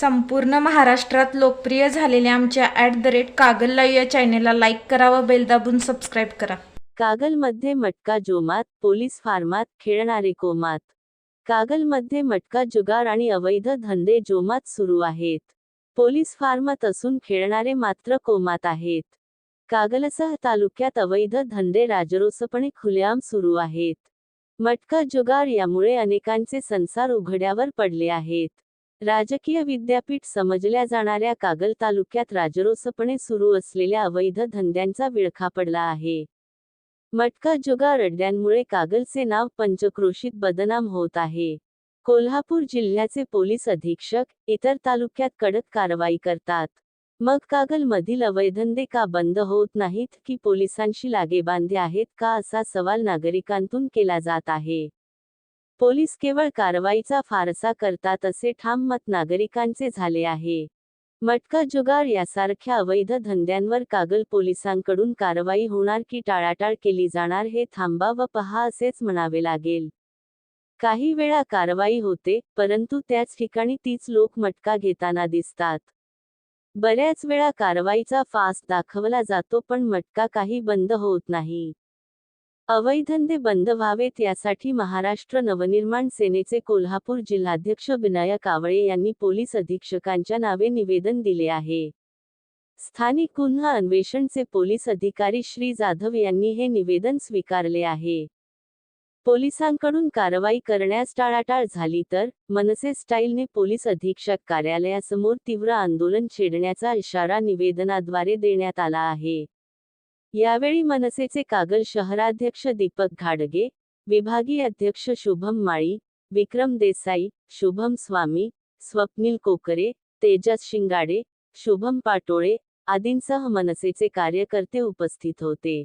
संपूर्ण महाराष्ट्रात लोकप्रिय झालेल्या आमच्या at the rate Kagal live या चॅनेलला लाईक करा व बेल दाबून सबस्क्राईब करा. कागलमध्ये मटका जोमात पोलीस फार्मात खेळणारे कोमात. कागलमध्ये मटका जुगार आणि अवैध धंदे जोमात सुरू आहेत. पोलीस फार्मात असून खेळणारे मात्र कोमात आहेत. कागलसह तालुक्यात अवैध धंदे राजरोसपणे खुलेआम सुरू आहेत. मटका जुगार यामुळे अनेकांचे संसार उघड्यावर पडले आहेत. राजकीय विद्यापीठ समजल्या जाणाऱ्या कागल तालुक्यात राजरोसपणे सुरू असलेल्या अवैध धंद्यांचा विळखा पडला आहे. मटका जुगार अड्ड्यांमुळे कागलचे नाव पंचक्रोशीत बदनाम होत आहे. कोल्हापूर जिल्ह्याचे पोलीस अधीक्षक इतर तालुक्यात कडक कारवाई करतात. मग कागलमधील अवैधंदे का बंद होत नाहीत की पोलिसांशी लागेबांधे आहेत का असा सवाल नागरिकांतून केला जात आहे. पोलीस केवळ कारवाईचा फारसा करतात असे ठाम मत नागरिकांचे झाले आहे. मटका जुगार यासारख्या अवैध धंद्यांवर कागल पोलिसांकडून कारवाई होणार की टाळाटाळ केली जाणार हे थांबा व पहा असेच म्हणावे लागेल. काही वेळा कारवाई होते परंतु त्याच ठिकाणी तीच लोक मटका घेताना दिसतात. बऱ्याच वेळा कारवाईचा फास दाखवला जातो पण मटका काही बंद होत नाही. अवैधंदे बंद व्हावेत यासाठी महाराष्ट्र नवनिर्माण सेनेचे कोल्हापूर जिल्हाध्यक्ष विनायक आवळे यांनी पोलीस अधीक्षकांच्या नावे निवेदन दिले आहे. स्थानिक गुन्हा अन्वेषणचे पोलीस अधिकारी श्री जाधव यांनी हे निवेदन स्वीकारले आहे. पोलिसांकडून कारवाई करण्यास टाळाटाळ झाली तर मनसे स्टाईलने पोलीस अधीक्षक कार्यालयासमोर तीव्र आंदोलन छेडण्याचा इशारा निवेदनाद्वारे देण्यात आला आहे. यावेळी मनसेचे कागल शहराध्यक्ष दीपक घाडगे विभागीय अध्यक्ष शुभम माळी विक्रम देसाई शुभम स्वामी स्वप्नील कोकरे तेजस शिंगाडे शुभम पाटोळे आदींसह मनसेचे कार्यकर्ते उपस्थित होते.